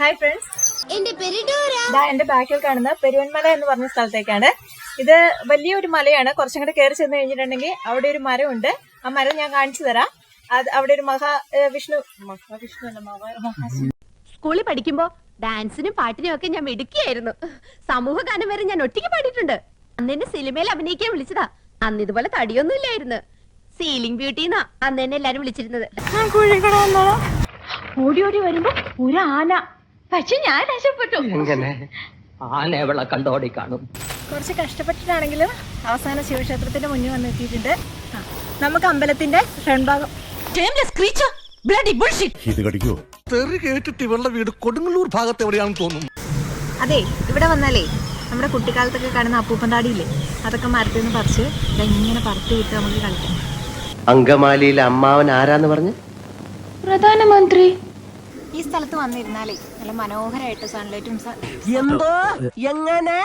Hi friends എന്റെ എന്റെ ബാക്കിൽ കാണുന്ന പെരുവൻമല എന്ന് പറഞ്ഞ സ്ഥലത്തേക്കാണ്. ഇത് വലിയൊരു മലയാണ്. കുറച്ചും കൂടെ കയറി ചെന്ന് കഴിഞ്ഞിട്ടുണ്ടെങ്കിൽ അവിടെ ഒരു മരമുണ്ട്. ആ മരം ഞാൻ കാണിച്ചു തരാം. അത് അവിടെ ഒരു മഹാ വിഷ്ണു മഹാവിഷ്ണു സ്കൂളിൽ പഠിക്കുമ്പോ ഡാൻസിനും പാട്ടിനും ഒക്കെ ഞാൻ മിടുക്കിയായിരുന്നു. സമൂഹ ഗാനം വരെ ഞാൻ ഒറ്റയ്ക്ക് പാടിയിട്ടുണ്ട്. അന്ന് എന്നെ സിനിമയിൽ അഭിനയിക്കാൻ വിളിച്ചതാ. അന്ന് ഇതുപോലെ തടിയൊന്നും ഇല്ലായിരുന്നു. സീലിംഗ് ബ്യൂട്ടി എന്നാ അന്ന് എന്നെ എല്ലാരും വിളിച്ചിരുന്നത്. ഓടി ഓടി വരുമ്പോ ഒരു ആന പക്ഷെ ഞാൻ രക്ഷപ്പെട്ടു. എങ്ങനെ? ആനയവളെ കണ്ടോടി കാണും. കുറച്ച് കഷ്ടപ്പെട്ടിട്ടാണെങ്കിലും അവസാന ശിവക്ഷേത്രത്തിന്റെ മുന്നിൽ വന്നെത്തിയിട്ടുണ്ട് ആ, നമുക്ക് അമ്പലത്തിന്റെ ഫ്രണ്ട് ഭാഗം. ഇത് കടിക്കോ? തെറി കേട്ടിട്ട് ഇവളുടെ വീട് കൊടുങ്ങല്ലൂർ ഭാഗത്ത് എവിടെയാണെന്ന് തോന്നുന്നു. അതെ ഇവിടെ വന്നാലേ നമ്മുടെ കുട്ടിക്കാലത്തൊക്കെ കാണുന്ന അപ്പൂപ്പൻ താടിയില്ലേ അതൊക്കെ മരത്തിൽ നിന്ന് പറിച്ച് ദാ ഇങ്ങനെ പറത്തി വിട്ട് നമുക്ക് കളിക്കാം. അങ്കമാലിയിലെ അമ്മാവൻ ആരാന്ന് പറഞ്ഞു? ഈ സ്ഥലത്ത് വന്നിരുന്നാലേ നല്ല മനോഹരമായിട്ട് സൺലൈറ്റും എന്തോ? എങ്ങനെ?